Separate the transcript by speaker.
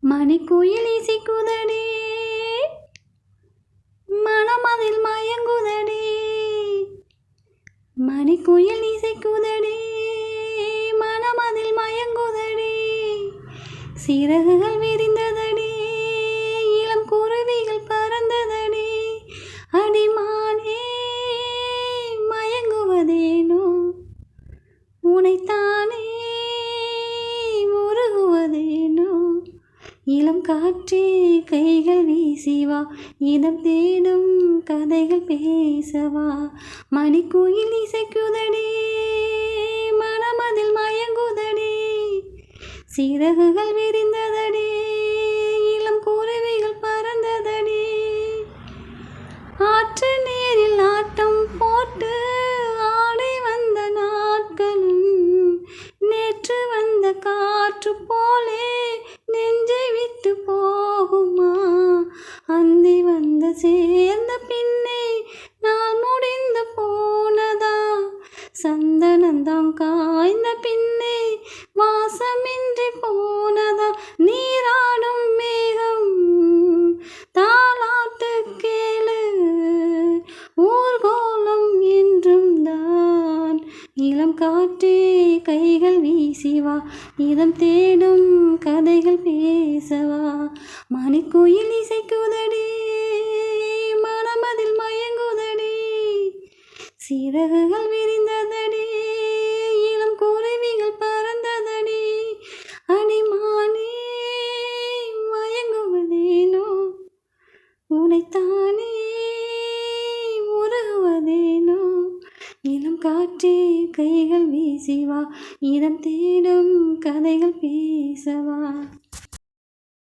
Speaker 1: மணிக்குயில் இசைக்குதடி. மனமதில் மயங்குதடி. மணிக்குயில் இசைக்குதடி. மனமதில் மயங்குதடி. சிறகுகள் விரி இளம் காற்றே கைகள் வீசிவா இதம் தேடும் கதைகள் பேசவா. மணிக்குயில் இசைக்குதடே மனமதில் மயங்குதடே சிறகுகள் விரிந்ததடே இளம் குருவிகள் பறந்ததடே. ஆற்று நீரில் ஆட்டம் போட்டு ஆடை வந்த நாட்களும் நேற்று வந்த காற்று போலே இளம் காற்றே கைகள் வீசிவா. இதம் தேடும் கதைகள் பேசவா. மணிக்குயில் இசைக்குதடி மனமதில் மயங்குதடி. சிறகுகள் விரிந்ததடி இளம் குருவிகள் பறந்ததடி. அடிமானே மயங்குவதேனோ? உனைத்தானே இளம் காற்றே கைகள் வீசிவா. இதம் தேடும் கதைகள் பேசவா.